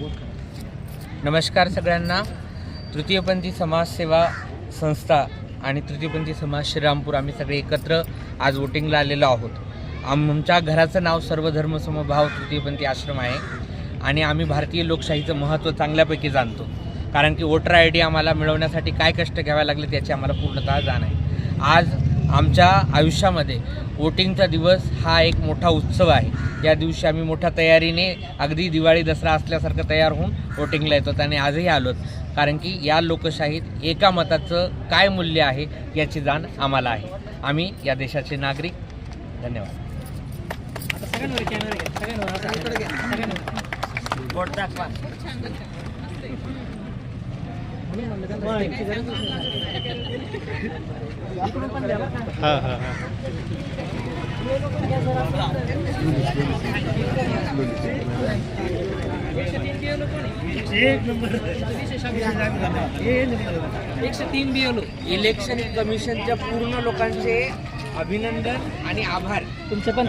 नमस्कार सगळ्यांना. तृतीयपंथी समाजसेवा संस्था आणि तृतीयपंथी समाज श्रीरामपूर आम्ही सगळे एकत्र आज वोटिंगला आलेलो आहोत. आमच्या घराचं नाव सर्वधर्म समभाव तृतीयपंथी आश्रम आहे आणि आम्ही भारतीय लोकशाहीचं महत्त्व चांगल्यापैकी जाणतो. कारण की वोटर आय डी आम्हाला मिळवण्यासाठी काय कष्ट घ्यावे लागले त्याची आम्हाला पूर्णतः जाण आहे. आज आमच्या आयुष्यामध्ये वोटिंगचा दिवस हा एक मोठा उत्सव आहे. या दिवशी आम्ही मोठ्या तयारीने अगदी दिवाळी दसरा असल्यासारखं तयार होऊन वोटिंगला येतो आणि आजही आलोत. कारण की या लोकशाहीत एका मताचं काय मूल्य आहे याची जाण आम्हाला आहे. आम्ही या देशाचे नागरिक. धन्यवाद. हा हा हा. एकशे तीन बी इलेक्शन कमिशनच्या पूर्ण लोकांचे अभिनंदन आणि आभार. तुमचं पण